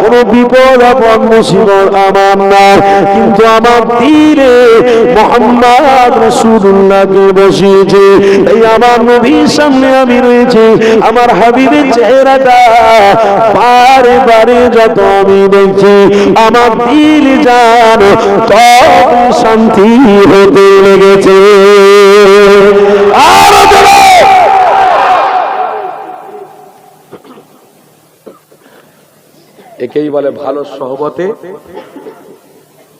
কোন বিপদ আপদ মুসিবত আমার কিন্তু আমার তীরে মোহাম্মদ রসুল্লাহকে বসিয়েছে। এই আমার নবীর সামনে আমি রয়েছে। আমার হাবিবের চেহারাটা বারে বারে যত আমি দেখছি, আমার দিল জান তত শান্তি হতে লেগেছে। আরও একেই বলে ভালো সহবতে।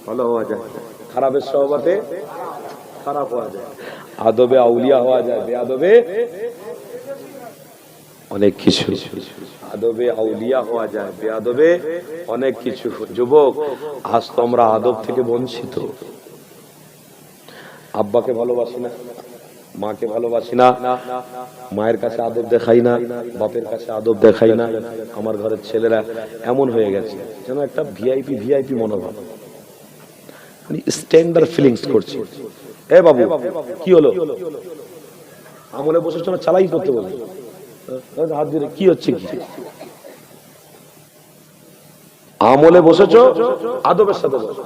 ভালো হওয়া যায়। খারাপের সহবতে খারাপ হওয়া যায়। আদবে আউলিয়া হওয়া যায়। বেআদবে অনেক কিছু। আদবে আউলিয়া হওয়া যায়। বেআদবে অনেক কিছু। যুবক, আজ তো আমরা আদব থেকে বঞ্চিত। আব্বাকে ভালোবাসি না। মাকে ভালোবাসি না, মায়ের কাছে আদব দেখাই না, বাপের কাছে আদব দেখাই না। আমার ঘরের ছেলেরা এমন হয়ে গেছে, যেন একটা ভিআইপি ভিআইপি মনোভাব। মানে স্ট্যান্ডার্ড ফিলিংস করছে। এ বাবু, কি হলো? আমলে বসেছ না চালাই করতে বলছে। হাত কি হচ্ছে কি? আমলে বসেছ, আদবের সাথে বসো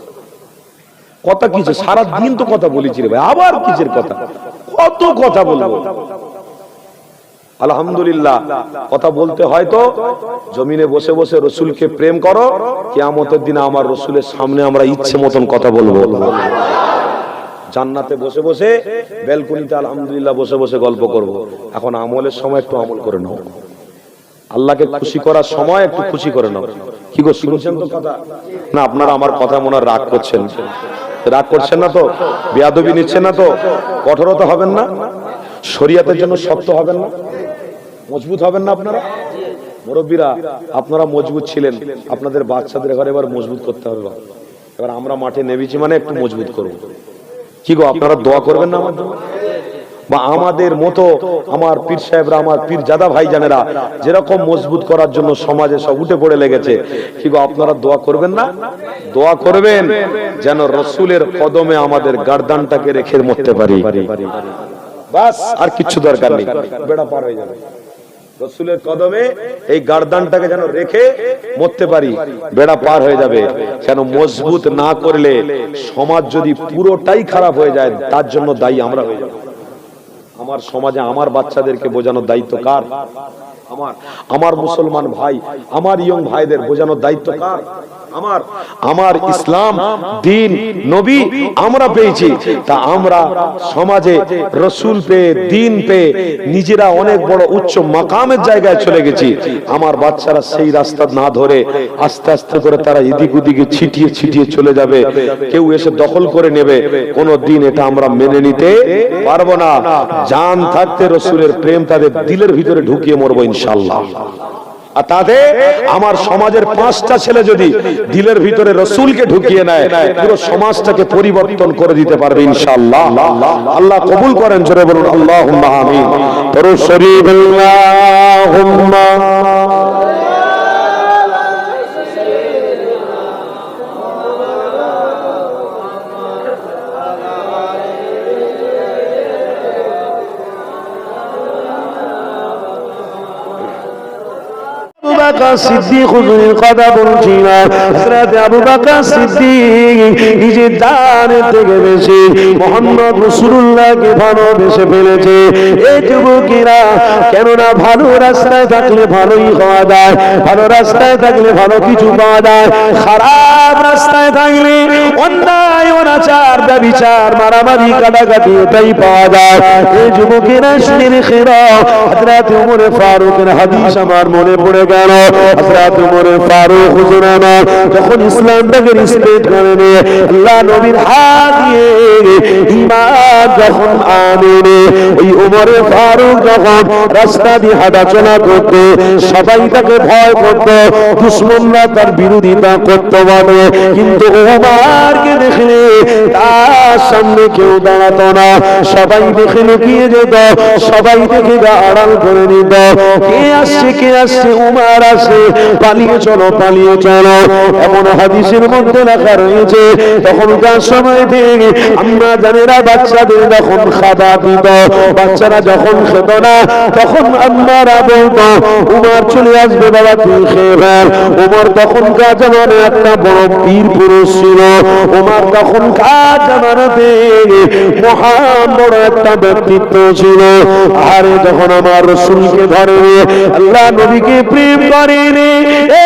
কথা কিছে সারা দিন তো কথা বলেছি রে ভাই। আবার কিসের কথা? কত কথা বলব? আলহামদুলিল্লাহ। কথা বলতে হয় তো জমিনে বসে বসে রসুলকে প্রেম করো কেয়ামতের দিনে আমার রসুলের সামনে আমরা ইচ্ছে মতন কথা বলব। জান্নাতে বসে বসে বেলকুনিতে আলহামদুলিল্লাহ বসে বসে গল্প করব। এখন আমলের সময় একটু আমল করে নাও। আল্লাহকে খুশি করার সময় একটু খুশি করে নাও। কি গো শুনছেন তো কথা? না আপনারা আমার কথা মনে রাগ করছেন। রাগ করছেন না তো? বেয়াদবি নিচ্ছেন না তো? কঠোরতা হবেন না? শরিয়াতের জন্য শক্ত হবেন না? মজবুত হবেন না আপনারা? মুরব্বীরা, আপনারা মজবুত ছিলেন। আপনাদের বাচ্চাদের ঘরে এবার মজবুত করতে হবে এবার আমরা মাঠে নেমেছি মানে একটু মজবুত করব। কি গো, আপনারা দোয়া করবেন না আমার জন্য? বা আমাদের মতো আমার পীর সাহেবরা, আমার পীর জাদা ভাই জানেরা যেরকম মজবুত করার জন্য সমাজে সব উঠে পড়ে লেগেছে, কি আপনারা দোয়া করবেন না? দোয়া করবেন যেন রসুলের কদমে আমাদের গার্দানটাকে রেখে মরতে পারি। বাস, আর কিচ্ছু দরকার নেই। বেড়া পার হয়ে যাবে। রসুলের কদমে এই গার্দানটাকে যেন রেখে মরতে পারি, বেড়া পার হয়ে যাবে। কেন মজবুত না করলে সমাজ যদি পুরোটাই খারাপ হয়ে যায়, তার জন্য দায়ী আমরা হয়ে যাব। আমার সমাজে আমার বাচ্চাদেরকে বোঝানোর দায়িত্ব কার? আমার আমার মুসলমান ভাই, আমার ইয়ং ভাইদের বোঝানোর দায়িত্ব কার? আমার আমার ইসলাম, দিন, নবী আমরা পেয়েছি। তা আমরা সমাজে, রসুল পেয়ে দিন পেয়ে নিজেরা অনেক বড় উচ্চ মাকামের জায়গায় চলে গেছি। আমার বাচ্চারা সেই রাস্তা না ধরে আস্তে আস্তে করে তারা এদিক ওদিকে ছিটিয়ে ছিটিয়ে চলে যাবে। কেউ এসে দখল করে নেবে। কোন দিন এটা আমরা মেনে নিতে পারব না। জান থাকতে রসুলের প্রেম তাদের দিলের ভিতরে ঢুকিয়ে মরবো ইনশাল্লাহ আর তাতে আমার সমাজের পাঁচটা ছেলে যদি দিলের ভিতরে রসুলকে ঢুকিয়ে নেয়, পুরো সমাজটাকে পরিবর্তন করে দিতে পারবে ইনশাআল্লাহ। আল্লাহ কবুল করেন, জোরে বলুন আল্লাহ আমিন। শরীফ কেননা ভালো রাস্তায় থাকলে ভালোই হওয়া ভালো রাস্তায় থাকলে ভালো কিছু পাওয়া যায়, খারাপ রাস্তায় থাকলে অন্যায়, অনাচার, ব্যবিচার, মারামারি, কাটাকাটি এটাই পাওয়া যায়। এই যুবকেরা শুনে রেখে দাও, হযরত ওমর ফারুকের হাদিস আমার মনে পড়ে গেল। হযরত ওমর ফারুক হুজুর যখন ইসলামটাকে রিসপেক্ট করে নিয়ে আল্লাহ নবীর হাত দিয়ে ঈমান যখন আনে ওই ওমর ফারুক যখন রাস্তা দিয়ে হাঁটাচলা করত, সবাই তাকে ভয় করত, দুশ্মনরা তার বিরোধিতা করত বলে কিন্তু ওমারকে দেখলে তার সামনে কেউ দাঁড়াতো না। সবাই দেখে লুকিয়ে যেত, সবাই থেকে আড়াল করে নিত। কে আসছে কে আসছে উমার? আসে, পালিয়ে চলো পালিয়ে চলো। এমন হাদিসের মধ্যে লেখা রয়েছে, তখনকার সময় থেকে আমরা জানেরা বাচ্চাদের যখন খাবার দিত, বাচ্চারা যখন খেত না, তখন আমরা বলতো, উমার চলে আসবে বাবা, তুই খেয়ে উমর তখন কাজ আমার একটা বড় পীর পুরুষ ছিল। উমার তখন কাজ জামানাতে আরে যখন আমার রসুলকে ধরে আল্লাহ নবীকে প্রেম করেনি এ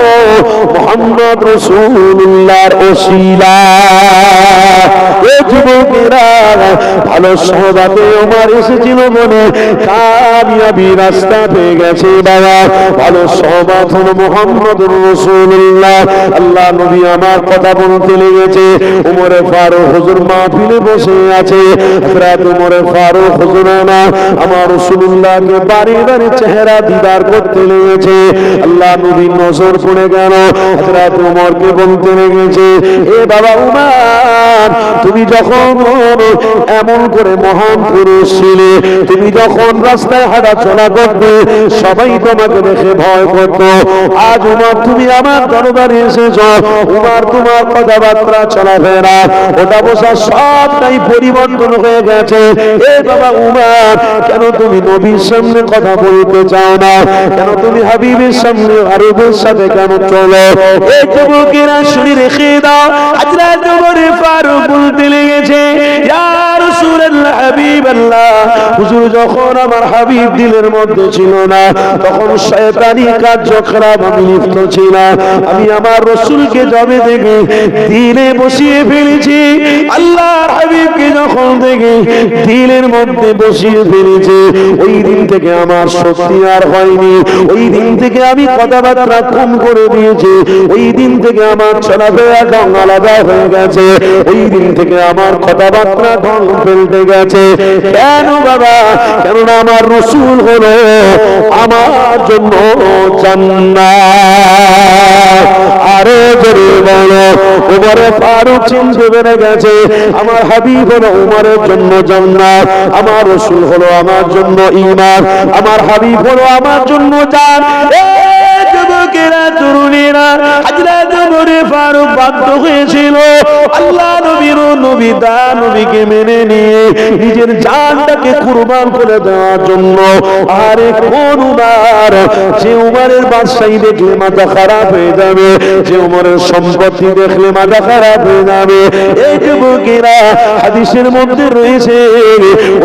মোহাম্মদ রসুল্লাহর ওসিলা। এ যুবকেরা, ভালো সহবাতে আমার এসেছিল বলে কামিয়াবি রাস্তা পেয়ে গেছে বাবা। ভালো সহবাত হলো মোহাম্মদ রসুল্লাহ। আল্লাহ নবী আমার কথা বলতে লেগেছে। উমরে ফারুক হুজুর মাহফিলে বসে আছে। হযরত উমরে ফারুক হুজুর না আমার রসুল্লাহকে বাড়ি বাড়ি চেহারা দিদার করতে লেগেছে। আল্লাহ নবী নজর পড়ে গেল। হযরত উমরকে বলতে লেগেছে এ বাবা উমার, তুমি যখন এমন করে মহান পুরুষ ছিলে, তুমি যখন রাস্তায় হাঁটা চলা করতে, সবাই তোমাকে দেখে ভয় করত। আজ উমার, তুমি আমার দরবারে এসেছ। উমার, তোমার কথাবার্তা চলাফেরা ওটা বসা সবটাই পরিবর্তন হয়ে গেছে। এ বাবা উমার, কেন তুমি নবীর সামনে কথা বলতে চাও না? কেন তুমি হাবিবের সামনে আরবের সাথে কেন চলো। এই যুবকেরা শুনে রেখে দাও। হুজুর যখন আমার হাবিব দিলের মধ্যে ছিল না, তখন শয়তানি কার্যকলাপ আমি লিপ্ত ছিলাম। আমি আমার রসুলকে জবে দেখে দিলে বসিয়ে ফেলেছি, আল্লাহর হাবিবকে যখন দেখে দিলের মধ্যে বসিয়ে ফেলেছি, ওই দিন থেকে আমার শক্তি আর হয়নি। ওই দিন থেকে আমি কথাবার্তা কম করে দিয়েছি, ওই দিন থেকে আমার চলাফেরা ঢং আলাদা হয়ে গেছে, ওই দিন থেকে আমার কথাবার্তা ঢং ফেলতে গেছে। কেন বাবা? কেননা আমার রসুল হলো আমার জন্য আরে জোরে বলো, উমরে ফারুক চিনতে পেরে গেছে, আমার হাবিব হলো উমরের জন্য জান্নাত, আমার রসুল হলো আমার জন্য ঈমান, আমার হাবিব হলো আমার জন্য জান। যুবকেরা, তরুণীরা ফারুক বাধ্য হয়েছিল, আল্লাহ নবীর নবী দা নবীকে মেনে নিয়ে নিজের জানটাকে কুরবান করে দেওয়ার জন্য। আরে কোন যে উমারের বাদশাহী দেখলে মাথা খারাপ হয়ে যাবে, যে উমরের সম্পত্তি দেখলে মাথা খারাপ হয়ে যাবে। এই যুবকেরা হাদিসের মধ্যে রয়েছে,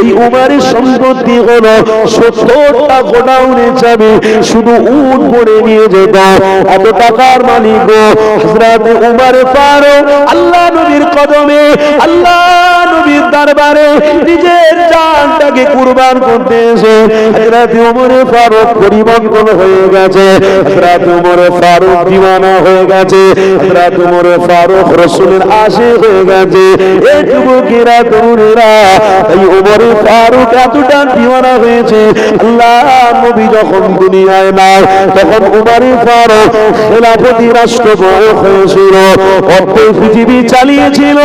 ওই উমারের সম্পত্তি হলো সত্তরটা গোডাউনে যাবে শুধু উট করে নিয়ে যেত। এত টাকার মালিক হযরত উমারে পারো আল্লাহ নবীর কদমে, আল্লাহ নবীর দরবারে নিজের জানটাকে কুরবান করতে এসে হযরত উমরে ফারুক পরিবর্তন হয়ে গেছে। হযরত উমরে ফারুক দিওয়ানা হয়ে গেছে। হযরত উমরে ফারুক রাসূলের আশিক হয়ে গেছে। এই যুবকেরা তরুণেরা, এই উমরে ফারুক এতটা দিওয়ানা হয়েছে, আল্লাহ নবী যখন দুনিয়ায় নাই, তখন উমরে ফারুক খেলাফতি রাষ্ট্র হয়েছিল অর্ধ পৃথিবী চালিয়েছিল।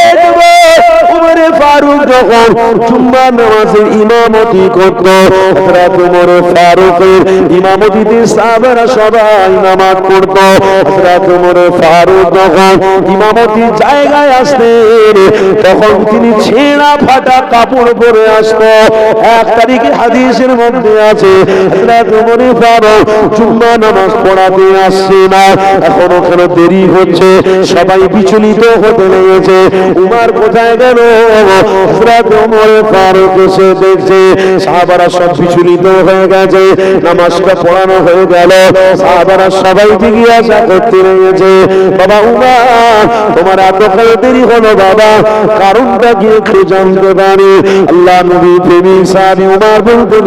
এই যুবক উমরে ফারুক যখন জুম্মা নামাজের ইমামতি করত, হযরত উমর ফারুকের ইমামতিতে সাহাবারা সবাই নামাজ পড়ত। হযরত উমর ফারুক যখন ইমামতি জায়গায় আসতেন, তখন তিনি ছেঁড়া ফাটা কাপড় পরে আসত। এক তারিখে হাদিসের মধ্যে আছে, হযরত উমর ফারুক জুম্মা নামাজ পড়াতে আসছে না, এখনও কেন দেরি হচ্ছে? সবাই বিচলিত হতে লেগেছে। উমার কোথায় গেল? হযরত ওমর ফারুক এসে দেখছে, সাহাবারা সব বিচলিত হয়ে গেছে, নামাজটা পড়ানো হয়ে গেল, সাহাবারা সবাই করতে রয়েছে, বাবা উমর, তোমার এত কাল দেরি হলো বাবা, কারণটা কি একটু জানতে পারি? আল্লাহ নবী প্রেমী সাহাবী উমর বলতে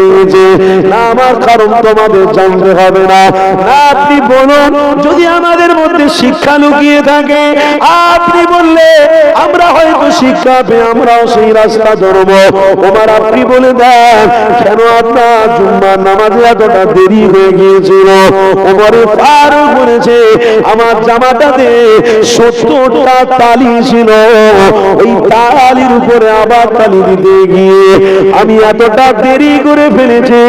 না, আমার কারণ তোমাদের জানতে হবে না, আপনি বলুন, যদি আমাদের মধ্যে শিক্ষা লুকিয়ে থাকে, আপনি বললে আমরা হয়তো শিক্ষা পেয়ে আমরাও সেই রাস্তা ধরবো। ওমার আপনি বলে দেন, কেন আপনার জুম্মার নামাজে এতটা দেরি হয়ে গিয়েছিল? ওমরে ফারুক বলেছে, আমার জামাটাতে সত্তরটা তালি ছিল। ওই তালির উপরে আবার তালি দিতে গিয়ে আমি এতটা দেরি করে ফেলেছি।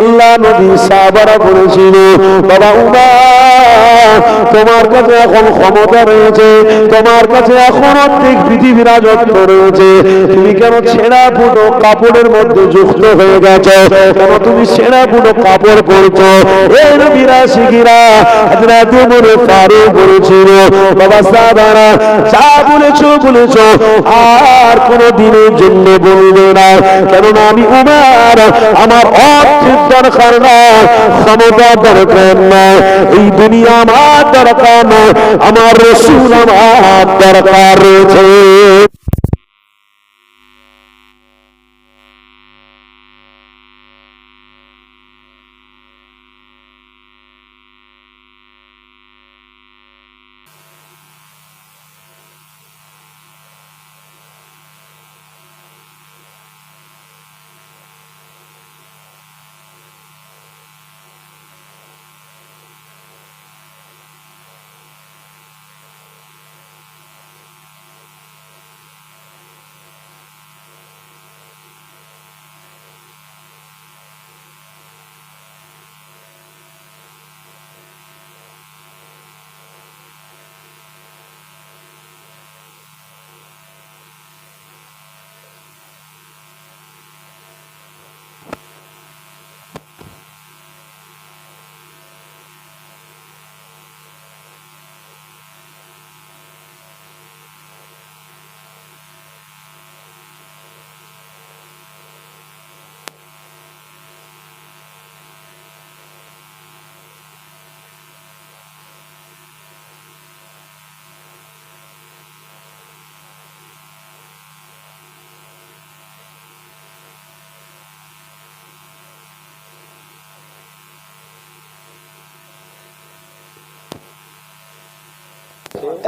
আল্লাহ নবী সাহাবারা বলেছিল, বাবা উমা তোমার কাছে এখন ক্ষমতা রয়েছে, তোমার কাছে এখন অর্ধেক পৃথিবী রাজত্ব রয়েছে। তুমি কেন ছেঁড়া ফুটো কাপড়ের মধ্যে যুক্ত হয়ে গেছো? কেন তুমি ছেঁড়া ফুটো কাপড় পরছো? এই নবীরা, শিখিরা হাজরাত উমরে ফারুক বলেছিল, বাবা সাহাবারা, যা বলেছ বলেছ, আর কোন দিনের জন্য বলবে না। কেননা আমি উমার, আমার অর্থের দরকার না, ক্ষমতা দরকার না, এই দুনিয়া আমার দরকার না, আমার রসুল আমার দরকার রয়েছে।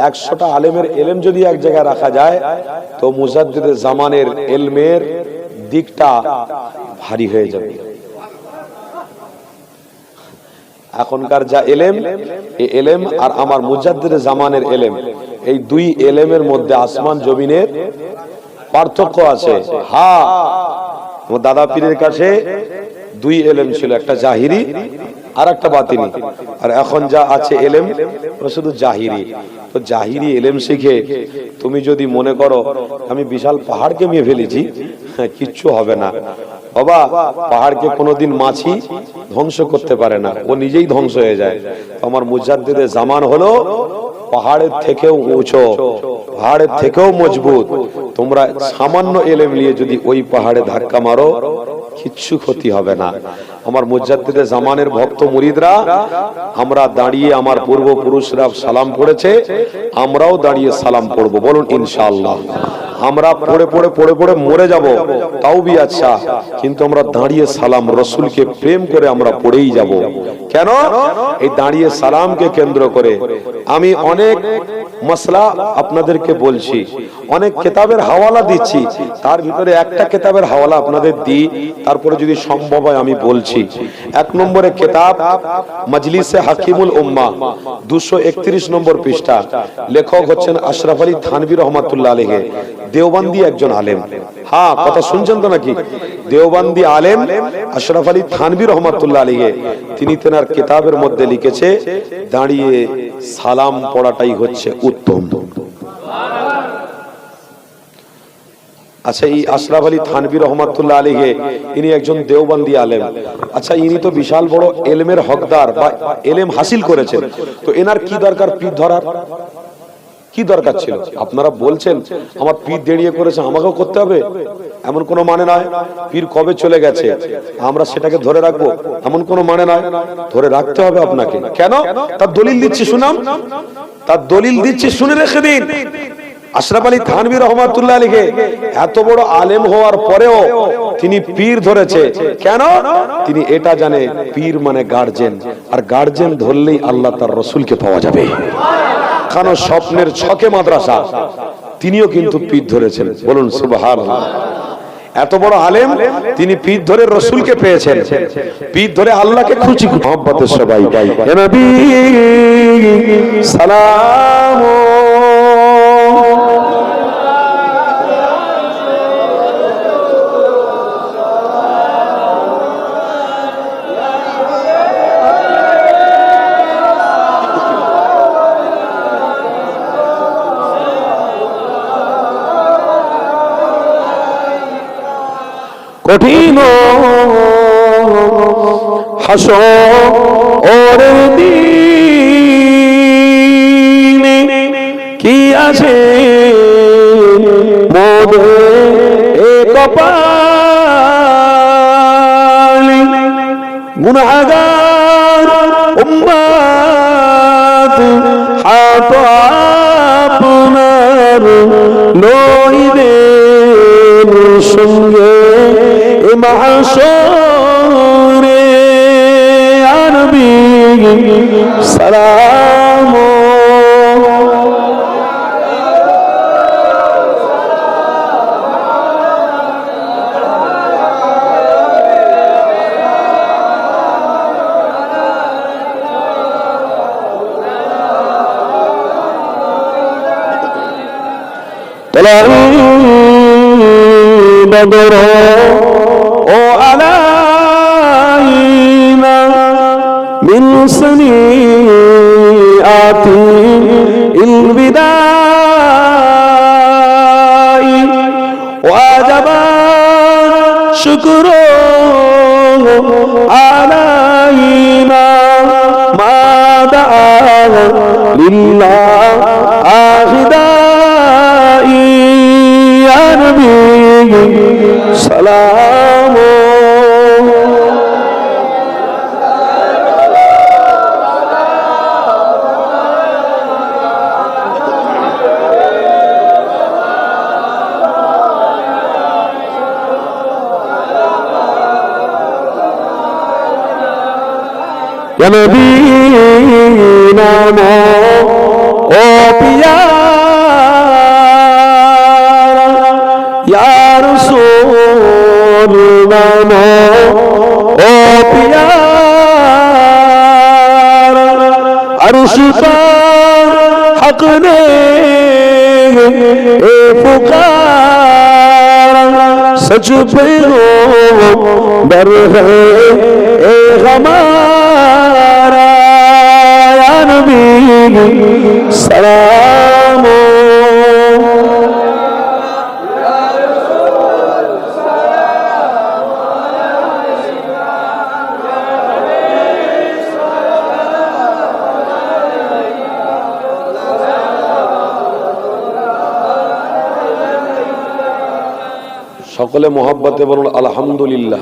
একশোটা আলেমের এলেম যদি এক জায়গায় রাখা যায়, তো মুজাদ্দিদের জামানের এলমের দিকটা ভারী হয়ে যাবে। এখনকার যা এলেম এলেম আর আমার মুজাদ্দিদের জামানের এলেম, এই দুই এলেমের মধ্যে আসমান জমিনের পার্থক্য আছে। হা দাদা পীরের কাছে দুই এলেম ছিল, একটা জাহিরি আর একটা বাতিনি আর এখন যা আছে এলেম শুধু জাহিরি। তো জাহিরি এলেম শিখে তুমি যদি মনে করো আমি বিশাল পাহাড়কে মেয়ে ফেলেছি হ্যাঁ, কিচ্ছু হবে না। বাবা পাহাড়কে কোনোদিন মাছি ধ্বংস করতে পারে না। ও নিজেই ধ্বংস হয়ে যায়। আমার মুজাদ্দিদের জামান হলো পাহাড়ের থেকেও উঁচু পাহাড়ের থেকেও মজবুত। তোমরা সামান্য এলেম নিয়ে যদি ওই পাহাড়ে ধাক্কা মারো কিচ্ছু ক্ষতি হবে না। আমার মুজাদ্দিদের জামানের ভক্ত মুরিদরা, আমরা দাঁড়িয়ে আমার পূর্বপুরুষরা সালাম পড়েছে, আমরাও দাঁড়িয়ে সালাম পড়ব। বলুন, ইনশাআল্লাহ। আমরা পড়ে পড়ে পড়ে পড়ে মরে যাব, তাও বি আচ্ছা। কিন্তু আমরা দাঁড়িয়ে সালাম রসুলকে প্রেম করে আমরা পড়েই যাব। কেন? এই দাঁড়িয়ে সালামকে কেন্দ্র করে। আমি অনেক মশলা আপনাদেরকে বলছি, অনেক কেতাবের হাওয়ালা দিচ্ছি। তার ভিতরে একটা কেতাবের হাওয়ালা আপনাদের দিই, তারপরে যদি সম্ভব হয় আমি বলছি। এক নম্বরে কেতাব, মজলিসে হাকিমুল উম্মা, দুশো নম্বর পৃষ্ঠা। লেখক হচ্ছেন আশরাফ আলী থানবী রহমাতুল্লাহ আলহে দেওবান্দি একজন আলেম। হ্যাঁ কথা শুনছেন তো নাকি? দেওবান্দি আলেম আশরাফ আলী থানবী রহমাতুল্লাহ আলহে তিনি তেনার কেতাবের মধ্যে লিখেছে দাঁড়িয়ে সালাম পড়াটাই হচ্ছে উত্তম। আচ্ছা এই আশরাফ আলী থানবী রহমাতুল্লাহ আলীকে ইনি একজন দেওবন্দি আলেম। আচ্ছা ইনি তো বিশাল বড় এলেমের হকদার বা এলেম হাসিল করেছেন। তো এনার কি দরকার পীর ধরার? কি দরকার ছিল? আপনারা বলছেন, আমার পীর দেড়িয়ে করেছে, আমাকেও করতে হবে। এমন কোনো মানে নয়, পীর কবে চলে গেছে? আমরা সেটাকে ধরে রাখব। এমন কোনো মানে নয়, ধরে রাখতে হবে আপনাকে। কেন? তার দলিল দিচ্ছি শুনাম তার দলিল দিচ্ছি, শুনে রেখে দিন। আশরাফ আলী থানবী রহমাতুল্লাহ আলীকে এত বড় আলেম হওয়ার পরেও তিনি পীর ধরেছে। কেন? তিনি এটা জানে, পীর মানে গার্জেন আর গার্জেন ধরলেই আল্লাহ তার রসুলকে পাওয়া যাবে। কারণ স্বপ্নের ছকে মাদ্রাসা। তিনিও কিন্তু পিঠ ধরেছেন। বলুন সুবহান এত বড় আলেম, তিনি পিঠ ধরে রসুলকে পেয়েছেন। পিঠ ধরে আল্লাহকে খুশি মোহাম্মতের সবাই। يا কঠিন হাস ওর কি আছে মোদে এ মাসরে আনবি সালাম طلعوا بدر وعلينا من سنيئات الوداع وجب شكر علينا ما دعا لله آخدائي يا সালাম। নবী নাম ও পিয়া হক নে এ পুকার সচ পে হো দর হে এ হমারা নবী সালাম সকলে মোহাব্বতে বলুন আলহামদুলিল্লাহ।